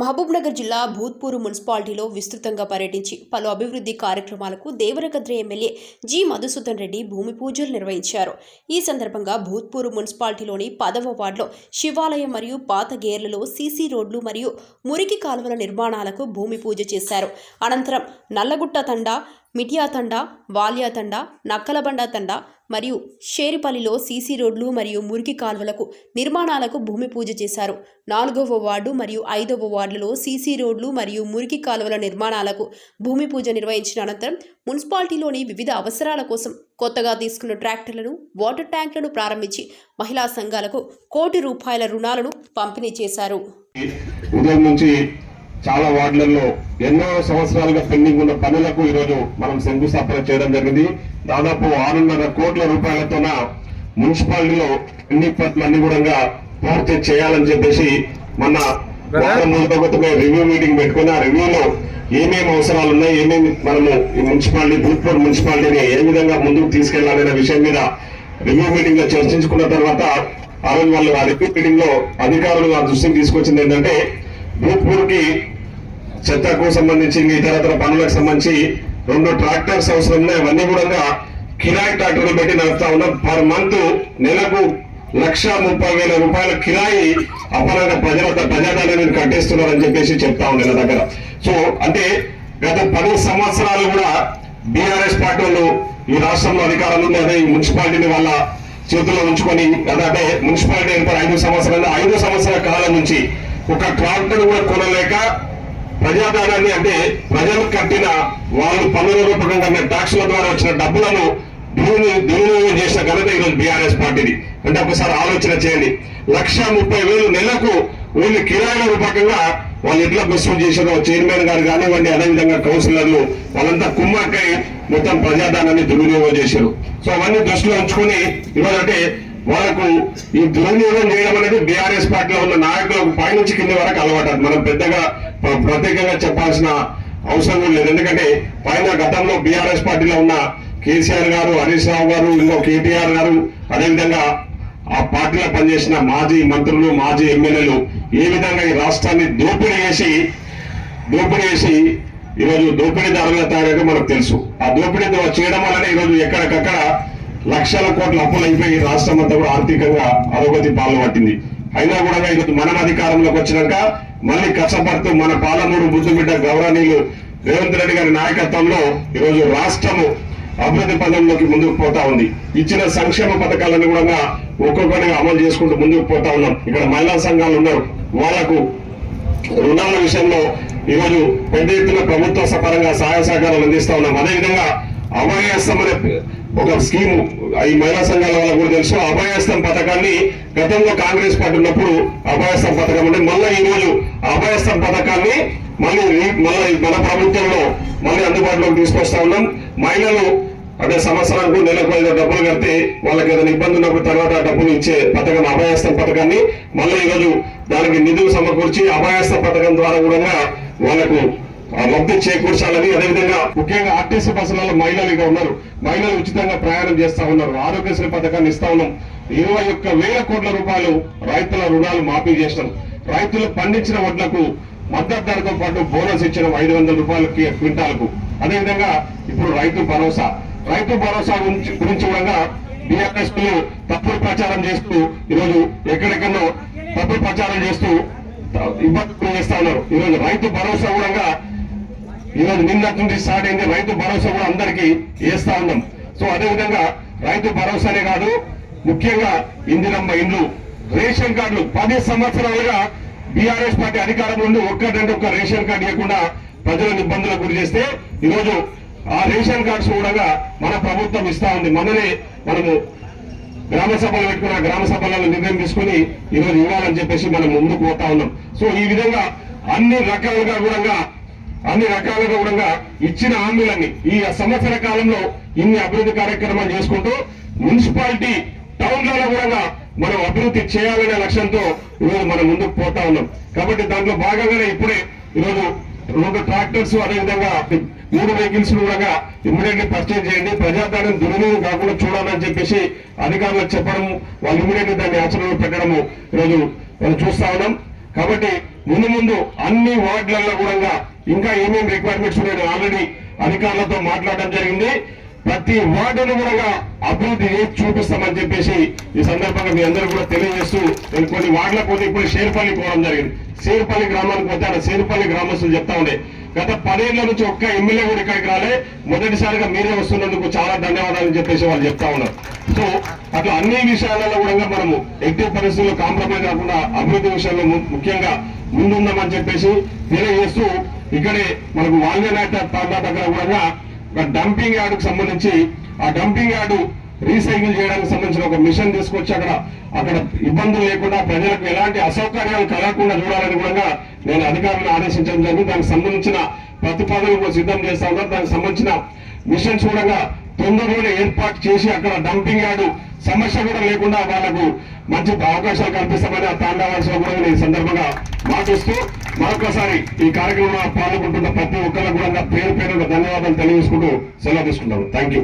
మహబూబ్నగర్ జిల్లా భూత్పూర్ మున్సిపాలిటీలో విస్తృతంగా పర్యటించి పలు అభివృద్ధి కార్యక్రమాలకు దేవరగద్ర ఎమ్మెల్యే జి మధుసూదన్ రెడ్డి భూమి పూజలు నిర్వహించారు. ఈ సందర్భంగా భూత్పూర్ మున్సిపాలిటీలోని పదవ వార్డులో శివాలయం మరియు పాత గేర్లలో సీసీ రోడ్లు మరియు మురికి కాలువల నిర్మాణాలకు భూమి పూజ చేశారు. అనంతరం నల్లగుట్ట తండా మిటియా తండా వాల్యా తండా నక్కలబండ తండా మరియు షేరిపల్లిలో సీసీ రోడ్లు మరియు మురికి కాలువలకు నిర్మాణాలకు భూమి పూజ చేశారు. నాలుగవ వార్డు మరియు ఐదవ వార్డులలో సీసీ రోడ్లు మరియు మురికి కాలువల నిర్మాణాలకు భూమి పూజ నిర్వహించిన అనంతరం మున్సిపాలిటీలోని వివిధ అవసరాల కోసం కొత్తగా తీసుకున్న ట్రాక్టర్లను వాటర్ ట్యాంకులను ప్రారంభించి మహిళా సంఘాలకు కోటి రూపాయల రుణాలను పంపిణీ చేశారు. ఉదయం నుంచి చాలా వార్డులలో ఎన్నో సంవత్సరాలుగా పెండింగ్ ఉన్న పనులకు ఈరోజు మనం శంకుస్థాపన చేయడం జరిగింది. దాదాపు ఆరున్నర కోట్ల రూపాయలతోన మున్సిపాలిటీలో అన్ని పనులన్నీ కూడా పూర్తి చేయాలని చెప్పేసి మన వారం రివ్యూ మీటింగ్ పెట్టుకుని ఆ రివ్యూలో ఏమేమి అవసరాలు ఉన్నాయి ఏమేమి మనము ఈ మున్సిపాలిటీ భూత్పూర్ మున్సిపాలిటీని ఏ విధంగా ముందుకు తీసుకెళ్ళాలనే విషయం మీద రివ్యూ మీటింగ్లో చర్చించుకున్న తర్వాత ఆ రోజు వాళ్ళు ఆ రివ్యూ మీటింగ్లో అధికారులు ఆ దృష్టికి తీసుకొచ్చింది ఏంటంటే భూత్పూర్ చెత్తకు సంబంధించి ఇతరతర పనులకు సంబంధించి రెండు ట్రాక్టర్స్ అవసరం ఉన్నాయి. అవన్నీ కూడా కిరాయి ట్రాక్టర్లు పెట్టి నడుపుతా ఉన్నాం. పర్ మంత్ నెలకు లక్ష ముప్పై వేల రూపాయల కిరాయి అపరాధ ప్రజల ప్రజాదాన్ని కట్టేస్తున్నారని చెప్పేసి చెప్తా ఉంది నా దగ్గర. సో అంటే గత పది సంవత్సరాలు కూడా బీఆర్ఎస్ పార్టీ వాళ్ళు ఈ రాష్ట్రంలో అధికారంలో ఉంది. అదే ఈ మున్సిపాలిటీని వాళ్ళ చేతుల్లో ఉంచుకొని అంటే మున్సిపాలిటీ ఏర్పడి ఐదు సంవత్సరాలు ఐదు సంవత్సరాల కాలం నుంచి ఒక ట్రాక్టర్ కూడా కొనలేక ప్రజాధనాన్ని అంటే ప్రజలు కట్టిన వాళ్ళు పన్నుల రూపకంగా కట్టిన ట్యాక్సుల ద్వారా వచ్చిన డబ్బులను దుర్వినియోగం చేసిన ఘనత ఈరోజు బీఆర్ఎస్ పార్టీది. అంటే ఒకసారి ఆలోచన చేయండి. లక్ష ముప్పై వేలు నెలకు వీళ్ళు కిరాయిల రూపకంగా వాళ్ళు ఎట్లా వసూలు చేశారో చైర్మన్ గారు కానివ్వండి అదేవిధంగా కౌన్సిలర్లు వాళ్ళంతా కుమ్మక్కై మొత్తం ప్రజాధనాన్ని దుర్వినియోగం చేశారు. సో అవన్నీ దృష్టిలో ఉంచుకొని ఇవాళ అంటే వాళ్ళకు ఈ దుర్వినియోగం చేయడం అనేది బీఆర్ఎస్ పార్టీలో ఉన్న నాయకులకు పైనుంచి కింది వరకు అలవాటు. మనం పెద్దగా ప్రత్యేకంగా చెప్పాల్సిన అవసరం లేదు. ఎందుకంటే పైన గతంలో బీఆర్ఎస్ పార్టీలో ఉన్న కేసీఆర్ గారు హరీష్ రావు గారు ఇంకో కేటీఆర్ గారు అదేవిధంగా ఆ పార్టీలో పనిచేసిన మాజీ మంత్రులు మాజీ ఎమ్మెల్యేలు ఏ విధంగా ఈ రాష్ట్రాన్ని దోపిడీ చేసి దోపిడీ చేసి ఈరోజు దోపిడీదారులుగా తయారైతే మనకు తెలుసు. ఆ దోపిడీ చేయడం వల్లనే ఈరోజు ఎక్కడికక్కడ లక్షల కోట్ల అప్పులు అయిపోయి ఈ రాష్ట్రం అంతా కూడా ఆర్థికంగా అధోగతి పాలు పట్టింది. అయినా కూడా ఈరోజు మనం అధికారంలోకి వచ్చినాక మళ్ళీ కష్టపడుతూ మన పాలమూరు బుద్ధిబిడ్డ గౌరవనీయులు రేవంత్ రెడ్డి గారి నాయకత్వంలో ఈరోజు రాష్ట్రము అభివృద్ధి పదంలోకి ముందుకు పోతా ఉంది. ఇచ్చిన సంక్షేమ పథకాలను కూడా ఒక్కొక్కటిగా అమలు చేసుకుంటూ ముందుకు పోతా ఉన్నాం. ఇక్కడ మహిళా సంఘాలు ఉన్నారు. వాళ్ళకు రుణాల విషయంలో ఈరోజు పెద్ద ఎత్తున ప్రభుత్వ పరంగా సహాయ సహకారాలు అందిస్తా ఉన్నాం. అదేవిధంగా అభయాస్తం అనే ఒక స్కీము. ఈ మహిళా సంఘాల వల్ల కూడా తెలుసు అభయాస్తం పథకాన్ని గతంలో కాంగ్రెస్ పార్టీ ఉన్నప్పుడు అభయాస్తం పథకం అంటే మళ్ళీ ఈ రోజు పథకాన్ని మళ్ళీ మళ్ళీ మన ప్రభుత్వంలో మళ్ళీ అందుబాటులోకి తీసుకొస్తా ఉన్నాం. మహిళలు అంటే సంవత్సరానికి నెలకు ఐదు డబ్బులు కడితే వాళ్ళకి ఏదైనా ఇబ్బంది ఉన్నప్పుడు తర్వాత డబ్బులు ఇచ్చే పథకం అభయాస్తం పథకాన్ని మళ్ళీ ఈరోజు దానికి నిధులు సమకూర్చి అభయహస్త పథకం ద్వారా కూడా వాళ్ళకు లబ్ధి చేకూర్చాలని అదేవిధంగా ముఖ్యంగా ఆర్టీసీ బస్సులలో మహిళలు ఇక ఉన్నారు. మహిళలు ఉచితంగా ప్రయాణం చేస్తా ఉన్నారు. ఆరోగ్యశ్రీ పథకాన్ని ఇస్తా ఉన్నాం. ఇరవై ఒక్క వేల కోట్ల రూపాయలు రైతుల రుణాలు మాఫీ చేసినాం. రైతులు పండించిన వడ్లకు మద్దతు ధరతో పాటు బోనస్ ఇచ్చిన ఐదు వందల రూపాయలకి క్వింటాలకు. అదేవిధంగా ఇప్పుడు రైతు భరోసా. రైతు భరోసా గురించి గురించి కూడా బీఆర్ఎస్ తప్పుడు ప్రచారం చేస్తూ ఈరోజు ఎక్కడెక్కడో తప్పుడు ప్రచారం చేస్తూ ఇబ్బంది చేస్తా ఉన్నారు. ఈరోజు రైతు భరోసా కూడా ఈరోజు నిన్నటి నుంచి స్టార్ట్ అయింది. రైతు భరోసా కూడా అందరికీ వేస్తా ఉన్నాం. సో అదే విధంగా రైతు భరోసానే కాదు ముఖ్యంగా ఇందిరమ్మ ఇండ్లు రేషన్ కార్డులు. పది సంవత్సరాలుగా బీఆర్ఎస్ పార్టీ అధికారంలో ఉండి ఒక్కటంటే ఒక్క రేషన్ కార్డు ఇవ్వకుండా ప్రజలను ఇబ్బందులకు గురి చేస్తే ఈరోజు ఆ రేషన్ కార్డ్స్ కూడా మన ప్రభుత్వం ఇస్తా ఉంది. మననే మనము గ్రామ సభలు పెట్టుకున్న గ్రామ సభలలో నిర్ణయం తీసుకుని ఈరోజు ఇవ్వాలని చెప్పేసి మనం ముందుకు పోతా ఉన్నాం. సో ఈ విధంగా అన్ని రకాలుగా కూడా అన్ని రకాలుగా కూడా ఇచ్చిన హామీలన్నీ ఈ సంవత్సర కాలంలో ఇన్ని అభివృద్ధి కార్యక్రమాలు చేసుకుంటూ మున్సిపాలిటీ టౌన్లలో కూడా మనం అభివృద్ధి చేయాలనే లక్ష్యంతో ఈరోజు మనం ముందుకు పోతా ఉన్నాం. కాబట్టి దాంట్లో భాగంగానే ఇప్పుడే ఈరోజు రెండు ట్రాక్టర్స్ అదేవిధంగా మూడు వెహికల్స్ కూడా ఇమ్మీడియట్లీ పర్చేజ్ చేయండి. ప్రజాదానం దుర్వినియోగం కాకుండా చూడాలని చెప్పేసి అధికారులకు చెప్పడం వాళ్ళు ఇమ్మీడియట్లీ దాన్ని ఆచరణలో పెట్టడము ఈరోజు మనం చూస్తా ఉన్నాం. కాబట్టి ముందు ముందు అన్ని వార్డులలో కూడా ఇంకా ఏమేమి రిక్వైర్మెంట్స్ ఉన్నాయో ఆల్రెడీ అధికారులతో మాట్లాడడం జరిగింది. ప్రతి వార్డును కూడా అభివృద్ధి చేసి చూపిస్తామని చెప్పేసి ఈ సందర్భంగా మీ అందరూ కూడా తెలియజేస్తూ నేను కొన్ని వార్డులకు పోతే ఇప్పుడు షేర్పల్లి పోవడం జరిగింది. షేర్పల్లి గ్రామానికి పోతే ఆడ షేర్పల్లి గ్రామస్తులు చెప్తా ఉండే. గత పదేళ్ళ నుంచి ఒక్క ఎమ్మెల్యే కూడా ఇక్కడికి రాలే. మొదటిసారిగా మీరే వస్తున్నందుకు చాలా ధన్యవాదాలు చెప్పేసి వాళ్ళు చెప్తా ఉన్నారు. సో అట్లా అన్ని విషయాలలో కూడా మనము ఎట్టి పరిస్థితుల్లో కాంప్రమైజ్ కాకుండా అభివృద్ధి విషయంలో ముఖ్యంగా ముందుందామని చెప్పేసి తెలియజేస్తూ ఇక్కడే మనకు వాల్వేనాట తాండా దగ్గర కూడా ఒక డంపింగ్ యార్డుకు సంబంధించి ఆ డంపింగ్ యార్డు రీసైకిల్ చేయడానికి సంబంధించిన ఒక మిషన్ తీసుకొచ్చి అక్కడ అక్కడ ఇబ్బందులు లేకుండా ప్రజలకు ఎలాంటి అసౌకర్యాలు కలగకుండా చూడాలని కూడా నేను అధికారులను ఆదేశించడం జరిగింది. దానికి సంబంధించిన ప్రతిపాదనలు కూడా సిద్ధం చేస్తా ఉన్నారు. దానికి సంబంధించిన మిషన్ చూడగా తొందరలోనే ఏర్పాటు చేసి అక్కడ డంపింగ్ యార్డు సమస్య కూడా లేకుండా వాళ్ళకు మంచి అవకాశాలు కల్పిస్తామని ఆ తాండావాల్సిన కూడా నేను ఈ సందర్భంగా మాటిస్తూ మరొకసారి ఈ కార్యక్రమంలో పాల్గొంటున్న ప్రతి ఒక్కరికి కూడా పేరు పేరు ధన్యవాదాలు తెలియజేసుకుంటూ సెలవు తీసుకుంటాను. Thank you